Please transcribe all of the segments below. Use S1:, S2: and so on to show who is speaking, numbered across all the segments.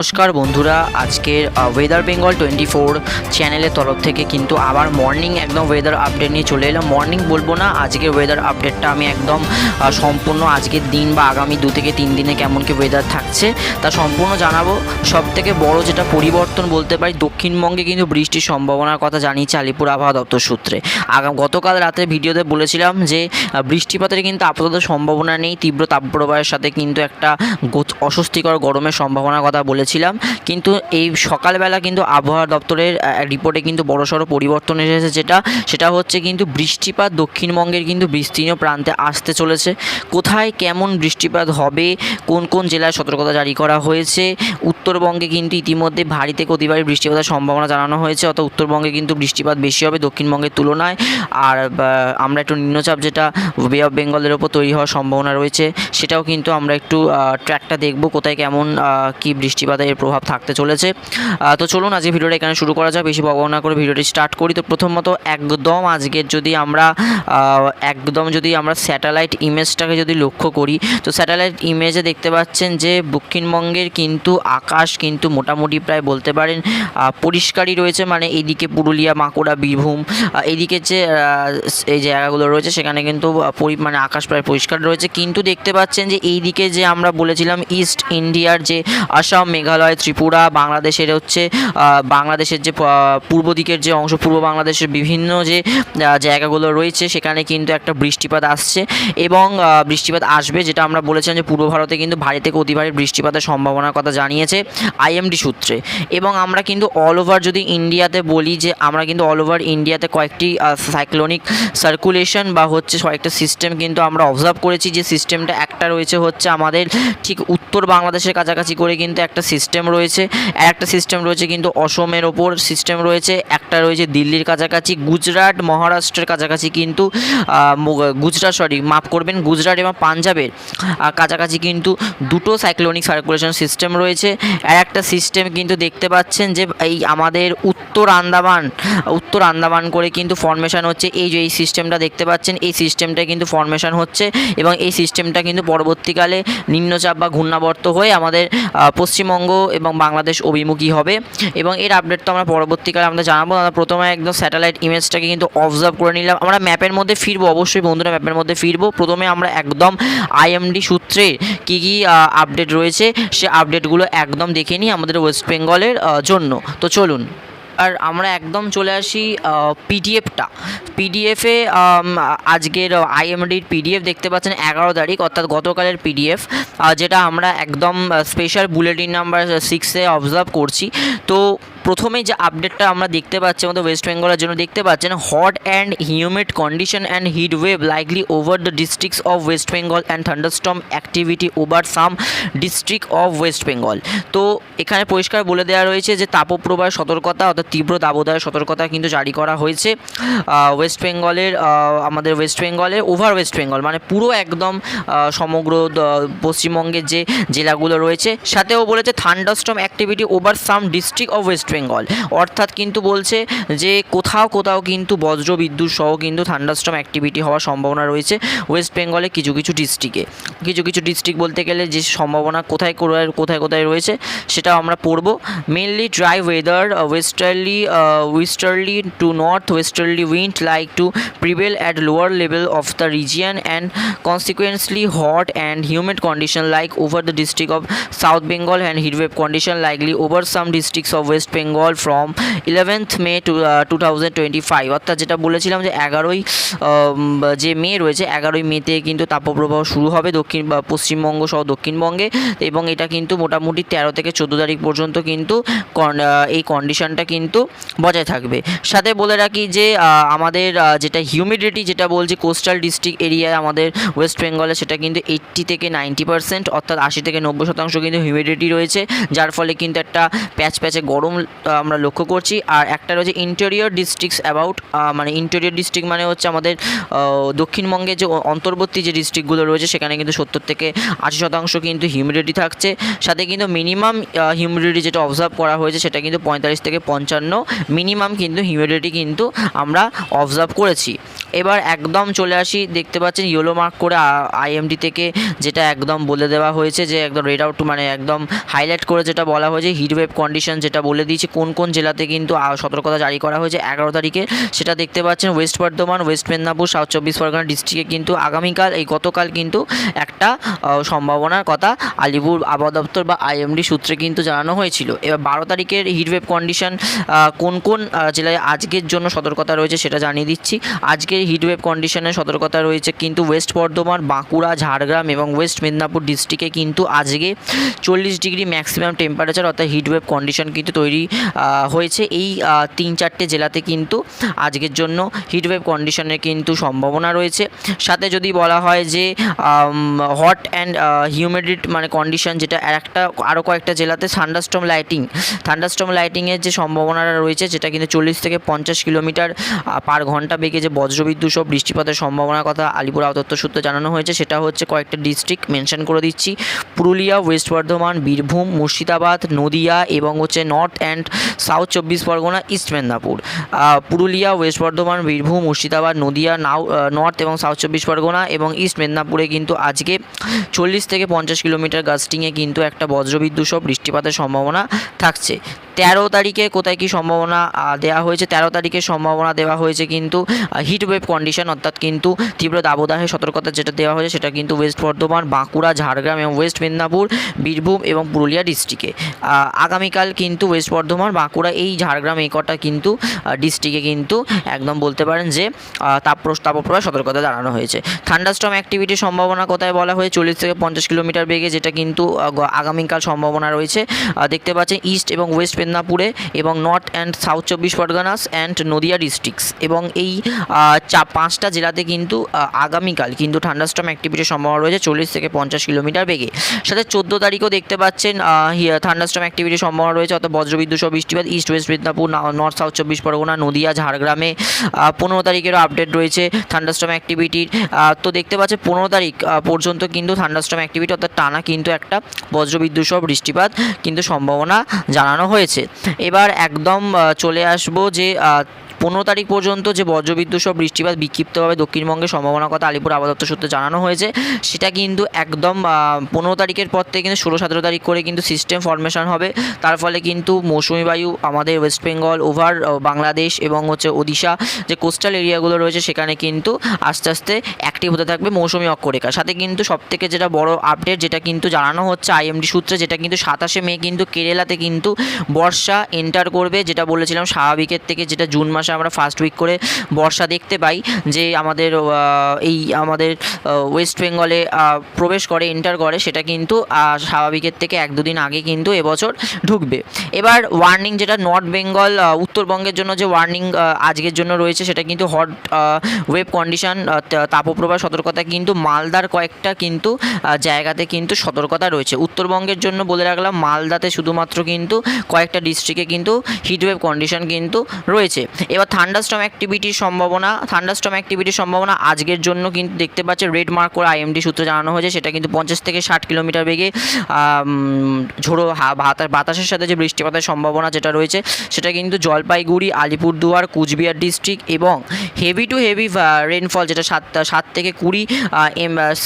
S1: নমস্কার বন্ধুরা, আজকের ওয়েদার বেঙ্গল টোয়েন্টি ফোর চ্যানেলের তরফ থেকে কিন্তু আবার মর্নিং একদম ওয়েদার আপডেট নিয়ে চলে এলাম। মর্নিং বলব না, আজকের ওয়েদার আপডেটটা আমি একদম সম্পূর্ণ আজকের দিন বা আগামী দু থেকে তিন দিনে কেমন কি ওয়েদার থাকছে, তা সম্পূর্ণ জানাব। সব থেকে বড় যেটা পরিবর্তন বলতে পারি, দক্ষিণবঙ্গে কিন্তু বৃষ্টির সম্ভাবনার কথা জানিয়েছে আলিপুর আবহাওয়া দপ্তর সূত্রে। আগাম, গতকাল রাতে ভিডিওতে বলেছিলাম যে বৃষ্টিপাতের কিন্তু আপাতত সম্ভাবনা নেই, তীব্র তাপপ্রবাহের সাথে কিন্তু একটা অস্বস্তিকর গরমের সম্ভাবনার কথা বলেছিলাম কিন্তু এই সকালবেলা কিন্তু আবহাওয়া দপ্তরের রিপোর্টে কিন্তু বড়সড় পরিবর্তন এসেছে যেটা সেটা হচ্ছে কিন্তু বৃষ্টিপাত দক্ষিণবঙ্গের কিন্তু বিস্তীর্ণ প্রান্তে আসতে চলেছে। কোথায় কেমন বৃষ্টিপাত হবে কোন কোন জেলায় সতর্কতা জারি করা হয়েছে উত্তরবঙ্গে কিন্তু ইতিমধ্যে ভারী থেকে অতি ভারী বৃষ্টিপাতের সম্ভাবনা জানানো হয়েছে অর্থাৎ উত্তরবঙ্গে কিন্তু বৃষ্টিপাত বেশি হবে দক্ষিণবঙ্গের তুলনায়। আর আমরা একটু নিম্নচাপ যেটা বে অফ বেঙ্গলের ওপর তৈরি হওয়ার সম্ভাবনা রয়েছে সেটাও কিন্তু আমরা একটু ট্র্যাকটা দেখব কোথায় কেমন আহ, কি বৃষ্টিপাতের প্রভাব থাকতে চলেছে। তো চলুন আজকে ভিডিওটা এখানে শুরু করা যাক। বেশি বকবক না করে ভিডিওটি স্টার্ট করি। তো প্রথমত একদম আজকের যদি আমরা একদম যদি আমরা স্যাটেলাইট ইমেজটাকে যদি লক্ষ্য করি, তো স্যাটেলাইট ইমেজে দেখতে পাচ্ছেন যে দক্ষিণবঙ্গের কিন্তু আকাশ কিন্তু মোটামুটি প্রায় বলতে পারেন পরিষ্কারই রয়েছে। মানে এইদিকে পুরুলিয়া, বাঁকুড়া, বীরভূম এদিকে যে এই জায়গাগুলো রয়েছে, সেখানে কিন্তু মানে আকাশ প্রায় পরিষ্কার রয়েছে। কিন্তু দেখতে পাচ্ছেন যে এইদিকে যে আমরা বলেছিলাম ইস্ট ইন্ডিয়ার যে আসাম মেঘালয়, ত্রিপুরা, বাংলাদেশের হচ্ছে বাংলাদেশের যে পূর্ব দিকের যে অংশ, পূর্ব বাংলাদেশের বিভিন্ন যে জায়গাগুলো রয়েছে, সেখানে কিন্তু একটা বৃষ্টিপাত আসছে এবং বৃষ্টিপাত আসবে, যেটা আমরা বলেছিলাম যে, পূর্ব ভারতে কিন্তু ভারী থেকে অতি ভারী বৃষ্টিপাতের সম্ভাবনার কথা জানিয়েছে আইএমডি সূত্রে। এবং আমরা কিন্তু অল ওভার যদি ইন্ডিয়াতে বলি যে, আমরা কিন্তু অল ওভার ইন্ডিয়াতে কয়েকটি সাইক্লোনিক সার্কুলেশন বা হচ্ছে কয়েকটা সিস্টেম কিন্তু আমরা অবজার্ভ করেছি, যে সিস্টেমটা একটা রয়েছে হচ্ছে আমাদের ঠিক উত্তর বাংলাদেশের কাছাকাছি করে কিন্তু একটা সিস্টেম রয়েছে। আর একটা সিস্টেম রয়েছে কিন্তু অসমের ওপর সিস্টেম রয়েছে। একটা রয়েছে দিল্লির কাছাকাছি গুজরাট মহারাষ্ট্রের কাছাকাছি কিন্তু গুজরাট সরি মাফ করবেন গুজরাট এবং পাঞ্জাবের কাছাকাছি কিন্তু দুটো সাইক্লোনিক সার্কুলেশন সিস্টেম রয়েছে। আর একটা সিস্টেম কিন্তু দেখতে পাচ্ছেন যে এই আমাদের উত্তর আন্দামান উত্তর আন্দামান করে কিন্তু ফর্মেশন হচ্ছে। এই যে এই সিস্টেমটা দেখতে পাচ্ছেন এই সিস্টেমটা কিন্তু ফর্মেশন হচ্ছে এবং এই সিস্টেমটা কিন্তু পরবর্তীকালে নিম্নচাপ বা ঘূর্ণাবর্ত হয়ে আমাদের আহ, পশ্চিমবঙ্গ এবং বাংলাদেশ অভিমুখী হবে। এবং এর আপডেট তো আমরা পরবর্তীকালে আমরা জানাব। আমরা প্রথমে একদম স্যাটেলাইট ইমেজটাকে কিন্তু অবজার্ভ করে নিলাম। আমরা ম্যাপের মধ্যে ফিরবো, অবশ্যই বন্ধুরা ম্যাপের মধ্যে ফিরবো। প্রথমে আমরা একদম আইএমডি সূত্রে কি কি আপডেট রয়েছে, সে আপডেটগুলো একদম দেখে নিই আমাদের ওয়েস্ট বেঙ্গলের জন্য। তো চলুন। আর আমরা একদম চলে আসি পিডিএফটা পিডিএফে আজকের আইএমডির পিডিএফ দেখতে পাচ্ছেন এগারো তারিখ, অর্থাৎ গতকালের পিডিএফ যেটা আমরা একদম স্পেশাল বুলেটিন নাম্বার সিক্সে অবজার্ভ করছি। তো প্রথমে যে আপডেটটা আমরা দেখতে পাচ্ছি আমাদের ওয়েস্ট বেঙ্গলের জন্য, দেখতে পাচ্ছেন hot and humid condition and heat wave likely over the districts of West Bengal and thunderstorm activity over some district of West Bengal তো এখানে পরিষ্কার বলে দেওয়া রয়েছে যে তাপপ্রবাহের সতর্কতা অর্থাৎ তীব্র দাবদাহের সতর্কতা কিন্তু জারি করা হয়েছে ওয়েস্ট বেঙ্গলের আমাদের ওয়েস্ট বেঙ্গলের ওভার ওয়েস্ট বেঙ্গল মানে পুরো একদম সমগ্র পশ্চিমবঙ্গের যে জেলাগুলো রয়েছে, সাথেও বলেছে thunderstorm activity over some district of West Bengal. অর্থাৎ কিন্তু বলছে যে কোথাও কোথাও কিন্তু বজ্র বিদ্যুৎ সহ কিন্তু থান্ডারস্টর্ম অ্যাক্টিভিটি হওয়ার সম্ভাবনা রয়েছে ওয়েস্ট বেঙ্গলে কিছু কিছু ডিস্ট্রিক্টে কিছু কিছু ডিস্ট্রিক্ট বলতে গেলে যে সম্ভাবনা কোথায় কোথায় কোথায় রয়েছে সেটাও আমরা পড়ব। Mainly dry weather westerly westerly to north westerly wind like to prevail at lower level of the region and consequently hot and humid like over the district of south bengal and heatwave condition likely over some districts of west bengal from 11th may to uh, 2025 অর্থাৎ যেটা বলেছিলাম যে এগারোই যে মে রয়েছে এগারোই মেতে কিন্তু তাপপ্রবাহ শুরু হবে দক্ষিণ পশ্চিমবঙ্গ সহ দক্ষিণবঙ্গে। এবং এটা কিন্তু মোটামুটি তেরো থেকে চোদ্দ তারিখ পর্যন্ত কিন্তু এই কন্ডিশনটা কিন্তু বজায় থাকবে। সাথে বলে রাখি যে আমাদের যেটা হিউমিডিটি যেটা বলছে কোস্টাল ডিস্ট্রিক্ট এরিয়ায় আমাদের ওয়েস্ট বেঙ্গলে সেটা কিন্তু এইট্টি থেকে নাইনটি পার্সেন্ট অর্থাৎ আশি থেকে নব্বই শতাংশ কিন্তু হিউমিডিটি রয়েছে। যার ফলে কিন্তু একটা প্যাচ প্যাচে গরম আমরা লক্ষ্য করছি। আর একটা রয়েছে ইন্টেরিয়র ডিস্ট্রিক্টস অ্যাবাউট মানে ইন্টেরিয়র ডিস্ট্রিক্ট মানে হচ্ছে আমাদের দক্ষিণবঙ্গে যে অন্তর্বর্তী যে ডিস্ট্রিক্টগুলো রয়েছে, সেখানে কিন্তু সত্তর থেকে আশি শতাংশ কিন্তু হিউমিডিটি থাকছে। সাথে কিন্তু মিনিমাম হিউমিডিটি যেটা অবজার্ভ করা হয়েছে, সেটা কিন্তু পঁয়তাল্লিশ থেকে পঞ্চান্ন। মিনিমাম কিন্তু হিউমিডিটি কিন্তু আমরা অবজার্ভ করেছি। এবার একদম চলে আসি, দেখতে পাচ্ছেন ইয়েলো মার্ক করে আইএমডি থেকে যেটা একদম বলে দেওয়া হয়েছে, যে একদম রেড আউট মানে একদম হাইলাইট করে যেটা বলা হয়েছে হিটওয়েভ কন্ডিশন যেটা বলে দিয়েছে কোন কোন জেলাতে কিন্তু সতর্কতা জারি করা হয়েছে এগারো তারিখে। সেটা দেখতে পাচ্ছেন West Bardhaman, West Medinipur, South চব্বিশ পরগনা ডিস্ট্রিক্টে কিন্তু আগামীকাল, এই গতকাল কিন্তু একটা সম্ভাবনার কথা আলিপুর আবহাওয়া দপ্তর বা আইএমডি সূত্রে কিন্তু জানানো হয়েছিল। এবার বারো তারিখের হিটওয়েভ কন্ডিশন কোন কোন জেলায় আজকের জন্য সতর্কতা রয়েছে সেটা জানিয়ে দিচ্ছি। আজকের হিটওয়েভ কন্ডিশনের সতর্কতা রয়েছে কিন্তু ওয়েস্ট বর্ধমান, বাঁকুড়া, ঝাড়গ্রাম এবং ওয়েস্ট মেদিনীপুর ডিস্ট্রিক্টে কিন্তু আজকে চল্লিশ ডিগ্রি ম্যাক্সিমাম টেম্পারেচার অর্থাৎ হিটওয়েভ কন্ডিশন কিন্তু তৈরি হয়েছে এই তিন চারটে জেলাতে কিন্তু আজকের জন্য হিটওয়েভ কন্ডিশনের কিন্তু সম্ভাবনা রয়েছে। সাথে যদি বলা হয় যে হট অ্যান্ড হিউমিডিট মানে কন্ডিশন যেটা একটা আরও কয়েকটা জেলাতে থান্ডারস্টম লাইটিং থান্ডারস্টম লাইটিংয়ের যে সম্ভাবনাটা রয়েছে যেটা কিন্তু চল্লিশ থেকে পঞ্চাশ কিলোমিটার পার ঘণ্টা বেগে যে বজ্রবিদ্যুৎ সহ বৃষ্টিপাতের সম্ভাবনার কথা আলিপুর আবহাওয়া সূত্রে জানানো হয়েছে, সেটা হচ্ছে কয়েকটা ডিস্ট্রিক্ট মেনশন করে দিচ্ছি। পুরুলিয়া, ওয়েস্ট বর্ধমান, বীরভূম, মুর্শিদাবাদ, নদিয়া এবং হচ্ছে নর্থ অ্যান্ড সাউথ চব্বিশ পরগনা, ইস্ট মেদিনীপুর। পুরুলিয়া, ওয়েস্ট বর্ধমান, বীরভূম, মুর্শিদাবাদ, নদিয়া, নাও নর্থ এবং সাউথ চব্বিশ পরগনা এবং ইস্ট মেদিনীপুরে কিন্তু আজকে চল্লিশ থেকে পঞ্চাশ কিলোমিটার গাস্টিংয়ে কিন্তু একটা বজ্রবিদ্যুৎ সহ বৃষ্টিপাতের সম্ভাবনা থাকছে। তেরো তারিখে কোথায় কি সম্ভাবনা দেওয়া হয়েছে? তেরো তারিখের সম্ভাবনা দেওয়া হয়েছে কিন্তু হিটওয়েভ কন্ডিশন অর্থাৎ কিন্তু তীব্র দাবদাহের সতর্কতা যেটা দেওয়া হয়েছে সেটা কিন্তু ওয়েস্ট বর্ধমান, বাঁকুড়া, ঝাড়গ্রাম এবং ওয়েস্ট মেদিনীপুর, বীরভূম এবং পুরুলিয়া ডিস্ট্রিক্টে আগামীকাল কিন্তু ওয়েস্ট বর্ধমান বাঁকুড়া এই ঝাড়গ্রাম এই কটা কিন্তু ডিস্ট্রিক্টে কিন্তু একদম বলতে পারেন যে তাপ তাপপ্রবাহ সতর্কতা জানানো হয়েছে। থান্ডারস্টম অ্যাক্টিভিটির সম্ভাবনা কোথায় বলা হয়েছে? চল্লিশ থেকে পঞ্চাশ কিলোমিটার বেগে যেটা কিন্তু আগামীকাল সম্ভাবনা রয়েছে। দেখতে পাচ্ছেন ইস্ট এবং ওয়েস্ট মেদিনীপুরে এবং নর্থ অ্যান্ড সাউথ চব্বিশ পরগনাস অ্যান্ড নদিয়া ডিস্ট্রিক্টস এবং এই চা, পাঁচটা জেলাতে কিন্তু আগামীকাল কিন্তু থান্ডারস্টম অ্যাক্টিভিটির সম্ভাবনা রয়েছে চল্লিশ থেকে পঞ্চাশ কিলোমিটার বেগে। সাথে চোদ্দ তারিখও দেখতে পাচ্ছেন থান্ডারস্টম অ্যাক্টিভিটির সম্ভাবনা রয়েছে, অর্থাৎ বজ্রবিদ্যুৎ সহ বৃষ্টিপাত East West Medinipur North South চব্বিশ পরগনা, নদিয়া, ঝাড়গ্রামে পনেরো তারিখেরও আপডেট রয়েছে থান্ডারস্টম অ্যাক্টিভিটির। তো দেখতে পাচ্ছে পনেরো তারিখ পর্যন্ত কিন্তু থান্ডারস্টম অ্যাক্টিভিটি, অর্থাৎ টানা কিন্তু একটা বজ্রবিদ্যুৎ সহ বৃষ্টিপাত কিন্তু সম্ভাবনা জানানো হয়েছে। এবার একদম চলে আসব যে পনেরো তারিখ পর্যন্ত যে বজ্রবিদ্যুৎ সহ বৃষ্টিপাত বিক্ষিপ্তভাবে দক্ষিণবঙ্গে সম্ভাবনার কথা আলিপুর আবহাওয়া সূত্রে জানানো হয়েছে, সেটা কিন্তু একদম পনেরো তারিখের পর থেকে কিন্তু ষোলো সতেরো তারিখ করে কিন্তু সিস্টেম ফরমেশন হবে। তার ফলে কিন্তু মৌসুমি বায়ু, আমাদের ওয়েস্ট বেঙ্গল ওভার বাংলাদেশ এবং হচ্ছে ওদিশা যে কোস্টাল এরিয়াগুলো রয়েছে সেখানে কিন্তু আস্তে আস্তে অ্যাক্টিভ হতে থাকবে মৌসুমি অক্ষরেখা। সাথে কিন্তু সবথেকে যেটা বড় আপডেট যেটা কিন্তু জানানো হচ্ছে আইএমডি সূত্রে, যেটা কিন্তু সাতাশে মে কিন্তু কেরালাতে কিন্তু বর্ষা এন্টার করবে, যেটা বলেছিলাম স্বাভাবিকের থেকে যেটা জুন মাসে আমরা ফার্স্ট উইক করে বর্ষা দেখতে পাই যে আমাদের এই আমাদের ওয়েস্ট বেঙ্গলে প্রবেশ করে এন্টার করে, সেটা কিন্তু স্বাভাবিকের থেকে এক দুদিন আগে কিন্তু এবছর ঢুকবে। এবার ওয়ার্নিং যেটা নর্থ বেঙ্গল উত্তরবঙ্গের জন্য যে ওয়ার্নিং আজকের জন্য রয়েছে, সেটা কিন্তু হট ওয়েব কন্ডিশন তাপপ্রবাহ, সতর্কতা কিন্তু মালদার কয়েকটা কিন্তু জায়গাতে কিন্তু সতর্কতা রয়েছে। উত্তরবঙ্গের জন্য বলে রাখলাম, মালদাতে শুধুমাত্র কিন্তু কয়েকটা ডিস্ট্রিক্টে কিন্তু হিটওয়েভ কন্ডিশন কিন্তু রয়েছে। এবার থান্ডারস্টম অ্যাক্টিভিটির সম্ভাবনা থান্ডারস্টম অ্যাক্টিভিটির সম্ভাবনা আজকের জন্য কিন্তু দেখতে পাচ্ছে রেড মার্ক করে আইএমডি সূত্রে জানানো হয়েছে, সেটা কিন্তু পঞ্চাশ থেকে ষাট কিলোমিটার বেগে ঝোড়ো বাতাসের সাথে যে বৃষ্টিপাতের সম্ভাবনা যেটা রয়েছে, সেটা কিন্তু জলপাইগুড়ি, আলিপুরদুয়ার, কুচবিহার ডিস্ট্রিক্ট এবং হেভি টু হেভি রেনফল যেটা সাত সাত থেকে কুড়ি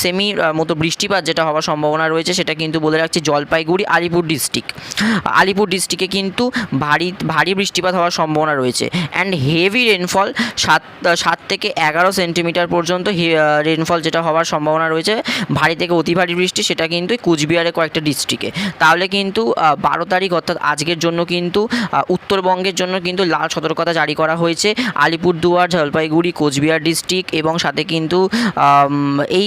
S1: সেমি মতো বৃষ্টিপাত যেটা হওয়ার সম্ভাবনা রয়েছে, সেটা কিন্তু বলে রাখছি জলপাইগুড়ি, আলিপুর ডিস্ট্রিক্ট আলিপুর ডিস্ট্রিক্টে কিন্তু ভারী ভারী বৃষ্টিপাত হওয়ার সম্ভাবনা রয়েছে। অ্যান্ড হেভি রেনফল সাত সাত থেকে এগারো সেন্টিমিটার পর্যন্ত রেনফল যেটা হওয়ার সম্ভাবনা রয়েছে। ভারী থেকে অতি ভারী বৃষ্টি, সেটা কিন্তু কুচবিহারে কয়েকটা ডিস্ট্রিক্টে তাহলে কিন্তু বারো তারিখ অর্থাৎ আজকের জন্য কিন্তু উত্তরবঙ্গের জন্য কিন্তু লাল সতর্কতা জারি করা হয়েছে। আলিপুরদুয়ার, জলপাইগুড়ি, কোচবিহার ডিস্ট্রিক্ট এবং সাথে কিন্তু এই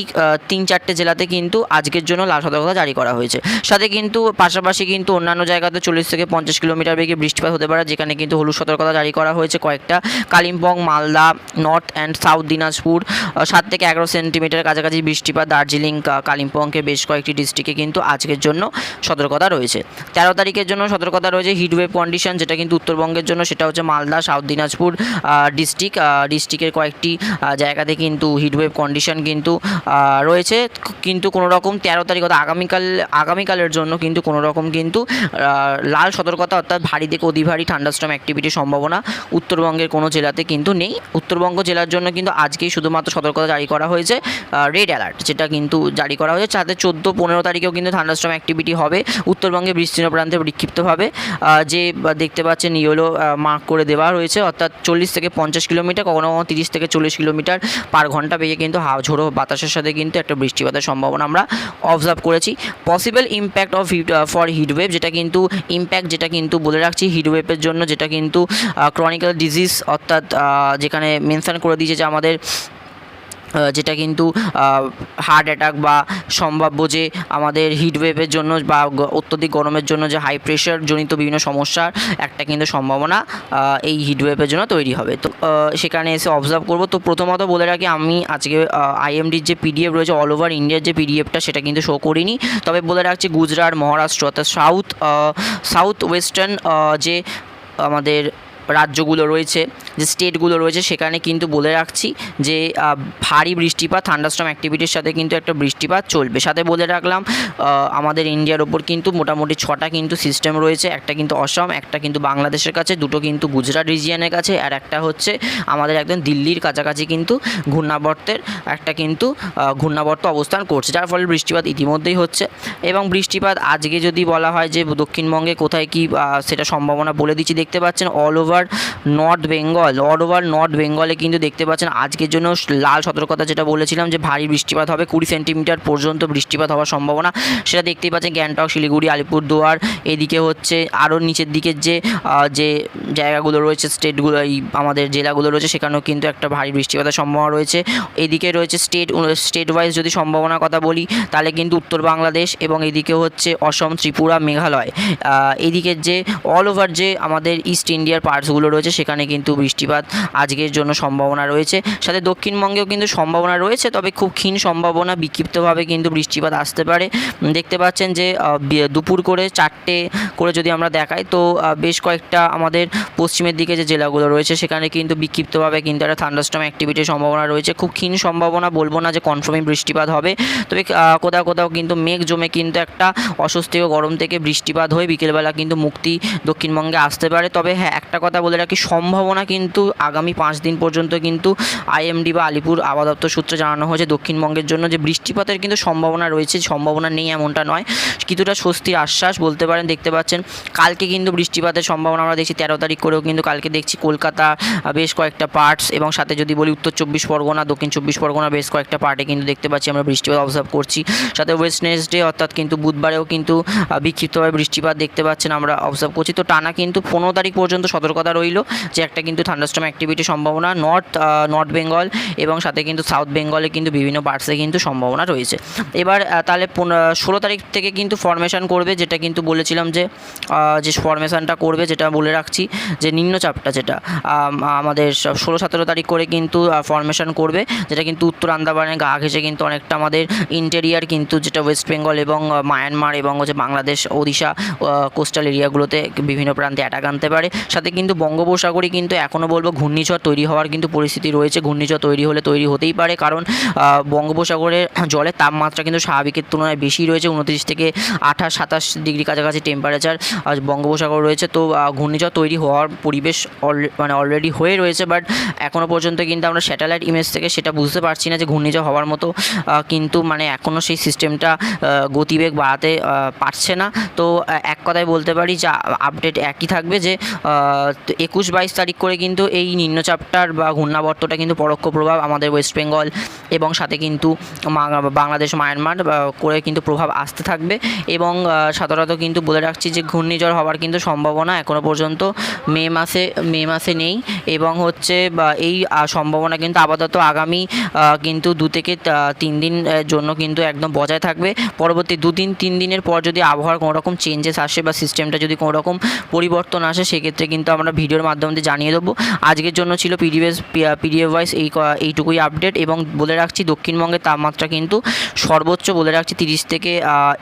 S1: তিন চারটে জেলাতে কিন্তু আজকের জন্য লাল সতর্কতা জারি করা হয়েছে। সাথে কিন্তু পাশাপাশি কিন্তু অন্যান্য জায়গাতে চল্লিশ থেকে পঞ্চাশ কিলোমিটার বেগে বৃষ্টিপাত হতে পারে, যেখানে কিন্তু হলুদ সতর্কতা জারি করা হয়েছে কয়েকটা একটা Kalimpong, Malda, North and South Dinajpur সাত থেকে এগারো সেন্টিমিটার কাছাকাছি বৃষ্টিপাত দার্জিলিং কালিম্পংকে বেশ কয়েকটি ডিস্ট্রিক্টে কিন্তু আজকের জন্য সতর্কতা রয়েছে। তেরো তারিখের জন্য সতর্কতা রয়েছে হিটওয়েভ কন্ডিশন যেটা কিন্তু উত্তরবঙ্গের জন্য, সেটা হচ্ছে মালদা, সাউথ দিনাজপুর ডিস্ট্রিক্ট ডিস্ট্রিক্টের কয়েকটি জায়গাতে কিন্তু হিটওয়েভ কন্ডিশন কিন্তু রয়েছে। কিন্তু কোনো রকম তেরো তারিখ অর্থাৎ আগামীকাল, আগামীকালের জন্য কিন্তু কোনো রকম কিন্তু লাল সতর্কতা অর্থাৎ ভারী থেকে অতি ভারী ঠান্ডাস্ট্রম অ্যাক্টিভিটির সম্ভাবনা উত্তরবঙ্গের কোনো জেলাতে কিন্তু নেই। উত্তরবঙ্গ জেলার জন্য কিন্তু আজকেই শুধুমাত্র সতর্কতা জারি করা হয়েছে রেড অ্যালার্ট যেটা কিন্তু জারি করা হয়েছে। সাথে চোদ্দ পনেরো তারিখেও কিন্তু ঠান্ডাস্ট্রম অ্যাক্টিভিটি হবে। উত্তরবঙ্গে বিস্তীর্ণ প্রান্তে বিক্ষিপ্তভাবে যে দেখতে পাচ্ছেন ইয়েলো মার্ক করে দেওয়া রয়েছে। অর্থাৎ চল্লিশ থেকে পঞ্চাশ কিলোমিটার, কখনো কখনো তিরিশ থেকে চল্লিশ কিলোমিটার পার ঘণ্টা বেগে কিন্তু ঝোড়ো বাতাসের সাথে কিন্তু একটা বৃষ্টিপাতের সম্ভাবনা আমরা অবজার্ভ করেছি। Possible impact of heat for heatwave যেটা কিন্তু ইম্প্যাক্ট যেটা কিন্তু বলে রাখছি হিটওয়েভের জন্য, যেটা কিন্তু ক্রনিক্যাল ডিজিজ অর্থাৎ যেখানে মেনশন করে দিয়েছে যে আমাদের যেটা কিন্তু হার্ট অ্যাটাক বা সম্ভাব্য যে আমাদের হিটওয়েভের জন্য বা অত্যধিক গরমের জন্য যে হাই প্রেশার জনিত বিভিন্ন সমস্যার একটা কিন্তু সম্ভাবনা এই হিটওয়েভের জন্য তৈরি হবে। তো সেখানে এসে অবজার্ভ করব। তো প্রথমত বলে রাখি, আমি আজকে আইএমডির যে পিডিএফ রয়েছে অল ওভার ইন্ডিয়ার যে পিডিএফটা সেটা কিন্তু শো করিনি। তবে বলে রাখছি, গুজরাট, মহারাষ্ট্র, অর্থাৎ সাউথ সাউথ ওয়েস্টার্ন যে আমাদের রাজ্যগুলো রয়েছে। যে স্টেটগুলো রয়েছে, সেখানে কিন্তু বলে রাখছি যে ভারী বৃষ্টিপাত থান্ডারস্টর্ম অ্যাক্টিভিটির সাথে কিন্তু একটা বৃষ্টিপাত চলবে। সাথে বলে রাখলাম আমাদের ইন্ডিয়ার ওপর কিন্তু মোটামুটি ছটা কিন্তু সিস্টেম রয়েছে। একটা কিন্তু অসম, একটা কিন্তু বাংলাদেশের কাছে, দুটো কিন্তু গুজরাট রিজিয়নের কাছে, আর একটা হচ্ছে আমাদের একদম দিল্লির কাছাকাছি কিন্তু ঘূর্ণাবর্তের একটা কিন্তু ঘূর্ণাবর্ত অবস্থান করছে, যার ফলে বৃষ্টিপাত ইতিমধ্যেই হচ্ছে। এবং বৃষ্টিপাত আজকে যদি বলা হয় যে, দক্ষিণবঙ্গে কোথায় কি সেটা সম্ভাবনা বলে দিচ্ছি, দেখতে পাচ্ছেন all over North Bengal all over North বেঙ্গলে কিন্তু দেখতে পাচ্ছেন আজকের জন্য লাল সতর্কতা যেটা বলেছিলাম যে ভারী বৃষ্টিপাত হবে কুড়ি সেন্টিমিটার পর্যন্ত বৃষ্টিপাত হওয়ার সম্ভাবনা। সেটা দেখতেই পাচ্ছেন গ্যাংটক শিলিগুড়ি আলিপুরদুয়ার এদিকে হচ্ছে আরও নিচের দিকের যে যে জায়গাগুলো রয়েছে স্টেটগুলো এই আমাদের জেলাগুলো রয়েছে সেখানেও কিন্তু একটা ভারী বৃষ্টিপাতের সম্ভাবনা রয়েছে। এদিকে রয়েছে স্টেট স্টেট ওয়াইজ যদি সম্ভাবনার কথা বলি তাহলে কিন্তু উত্তর বাংলাদেশ এবং এদিকে হচ্ছে অসম ত্রিপুরা মেঘালয়। আহ, এদিকের যে অল ওভার যে আমাদের ইস্ট ইন্ডিয়ার পার্টসগুলো রয়েছে সেখানে কিন্তু বৃষ্টিপাত আজকের জন্য সম্ভাবনা রয়েছে। সাথে দক্ষিণবঙ্গেও কিন্তু সম্ভাবনা রয়েছে, তবে খুব ক্ষীণ সম্ভাবনা, বিক্ষিপ্তভাবে কিন্তু বৃষ্টিপাত আসতে পারে। দেখতে পাচ্ছেন যে দুপুর করে চারটে করে যদি আমরা দেখাই, তো বেশ কয়েকটা আমাদের পশ্চিমের দিকে যে জেলাগুলো রয়েছে, সেখানে কিন্তু বিক্ষিপ্তভাবে কিন্তু একটা থান্ডারস্টর্ম অ্যাক্টিভিটির সম্ভাবনা রয়েছে। খুব ক্ষীণ সম্ভাবনা বলব না যে কনফার্মই বৃষ্টিপাত হবে, তবে কোথাও কোথাও কিন্তু মেঘ জমে কিন্তু একটা অস্বস্তি ও গরম থেকে বৃষ্টিপাত হয়ে বিকেলবেলা কিন্তু মুক্তি দক্ষিণবঙ্গে আসতে পারে। তবে হ্যাঁ একটা কথা বলে রাখি, সম্ভাবনা কিন্তু আগামী পাঁচ দিন পর্যন্ত কিন্তু আইএমডি বা আলিপুর আবহাওয়া সূত্রে জানানো হয়েছে, দক্ষিণবঙ্গের জন্য যে বৃষ্টিপাতের কিন্তু সম্ভাবনা রয়েছে সম্ভাবনা নেই এমনটা নয়। কিছুটা স্বস্তির আশ্বাস বলতে পারেন, দেখতে পাচ্ছেন। কালকে কিন্তু বৃষ্টিপাতের সম্ভাবনা আমরা দেখছি, তেরো তারিখ করেও কিন্তু কালকে দেখছি কলকাতা বেশ কয়েকটা পার্টস এবং সাথে যদি বলি উত্তর চব্বিশ পরগনা, দক্ষিণ চব্বিশ পরগনা বেশ কয়েকটা পার্টে কিন্তু দেখতে পাচ্ছি আমরা বৃষ্টিপাত অবজার্ভ করছি। সাথে ওয়েস্টনেসডে অর্থাৎ কিন্তু বুধবারেও কিন্তু বিক্ষিপ্তভাবে বৃষ্টিপাত দেখতে পাচ্ছেন আমরা অবজার্ভ করছি। তো টানা কিন্তু পনেরো তারিখ পর্যন্ত সতর্কতা রইল, যে একটা কিন্তু থান্ডারস্টর্ম অ্যাক্টিভিটির সম্ভাবনা নর্থ নর্থ বেঙ্গল এবং সাথে কিন্তু সাউথ বেঙ্গলে কিন্তু বিভিন্ন পার্টসে কিন্তু সম্ভাবনা রয়েছে। এবার তাহলে ষোলো তারিখ থেকে কিন্তু ফরমেশন করবে, যেটা কিন্তু বলেছিলাম যে যে ফরমেশনটা করবে, যেটা বলে রাখছি যে নিম্নচাপটা যেটা আমাদের ষোলো, সতেরো তারিখ করে কিন্তু ফরমেশন করবে, যেটা কিন্তু উত্তর আন্দামানের গা ঘেঁষে কিন্তু অনেকটা আমাদের ইন্টেরিয়ার কিন্তু যেটা ওয়েস্ট বেঙ্গল এবং মায়ানমার এবং হচ্ছে বাংলাদেশ ওড়িশা কোস্টাল এরিয়াগুলোতে বিভিন্ন প্রান্তে অ্যাটাক আনতে পারে। সাথে কিন্তু বঙ্গোপসাগরে কিন্তু এখনও বলব ঘূর্ণিঝড় তৈরি হওয়ার কিন্তু পরিস্থিতি রয়েছে। ঘূর্ণিঝড় তৈরি হলে তৈরি হতেই পারে, কারণ বঙ্গোপসাগরের জলের তাপমাত্রা কিন্তু স্বাভাবিকের তুলনায় বেশি রয়েছে, উনত্রিশ থেকে আঠাশ, সাতাশ ডিগ্রি কাছাকাছি টেম্পারেচার আজ বঙ্গোপসাগর রয়েছে। তো ঘূর্ণিঝড় তৈরি হওয়ার পরিবেশ মানে অলরেডি হয়ে রয়েছে বাট এখনও পর্যন্ত কিন্তু আমরা স্যাটেলাইট ইমেজ থেকে সেটা বুঝতে পারছি না যে ঘূর্ণিঝড় হওয়ার মতো কিন্তু মানে এখনও সেই সিস্টেমটা গতিবেগ বাড়াতে পারছে না। তো এক কথায় বলতে পারি যে আপডেট একই থাকবে যে একুশ বাইশ তারিখ করে কিন্তু এই নিম্নচাপটার বা ঘূর্ণাবর্তটা কিন্তু পরোক্ষ প্রভাব আমাদের ওয়েস্ট বেঙ্গল এবং সাথে কিন্তু বাংলাদেশ মায়ানমার করে কিন্তু প্রভাব আসতে থাকবে। এবং সাধারণত কিন্তু বলে রাখছি যে ঘূর্ণিঝড় হওয়ার কিন্তু সম্ভাবনা এখনও পর্যন্ত মে মাসে মে মাসে নেই। এবং হচ্ছে এই সম্ভাবনা কিন্তু আপাতত আগামী কিন্তু দু থেকে তিন দিন জন্য কিন্তু একদম বজায় থাকবে। পরবর্তী দু দিন, তিন দিনের পর যদি আবহাওয়ার কোনো রকম চেঞ্জেস আসে বা সিস্টেমটা যদি কোনো রকম পরিবর্তন আসে, সেক্ষেত্রে কিন্তু আমরা ভিডিওর মাধ্যমে জানিয়ে দেবো। আজকের জন্য ছিল পিডিএস পিডিএফ ওয়াইজ এই এইটুকুই আপডেট এবং বলে রাখছি দক্ষিণবঙ্গের তাপমাত্রা কিন্তু সর্বোচ্চ বলে রাখছি তিরিশ থেকে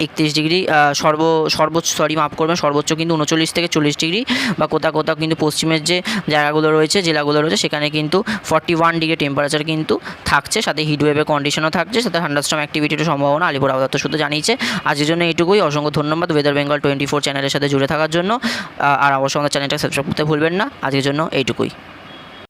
S1: একত্রিশ ডিগ্রি সর্ব, সর্বোচ্চ সরি মাফ করবেন সর্বোচ্চ কিন্তু উনচল্লিশ থেকে চল্লিশ ডিগ্রি বা কোথাও কোথাও কিন্তু পশ্চিমের যে জায়গাগুলো রয়েছে, জেলাগুলো রয়েছে, সেখানে কিন্তু ফর্টি ওয়ান ডিগ্রি টেম্পারেচার কিন্তু থাকছে, সাথে হিটওয়েভের কন্ডিশনও থাকছে, সাথে থান্ডারস্টর্ম অ্যাক্টিভিটির সম্ভাবনা আলিপুর দপ্তর শুধু জানিয়েছে। আজকের জন্য এইটুকুই, অসংখ্য ধন্যবাদ ওয়েদার বেঙ্গল টোয়েন্টি ফোর চ্যানেলের সাথে জুড়ে থাকার জন্য আর অবশ্যই আমাদের চ্যানেলটা সাবস্ক্রাইব করতে ভুলবেন না। আজকের জন্য এইটুকুই। থাকুই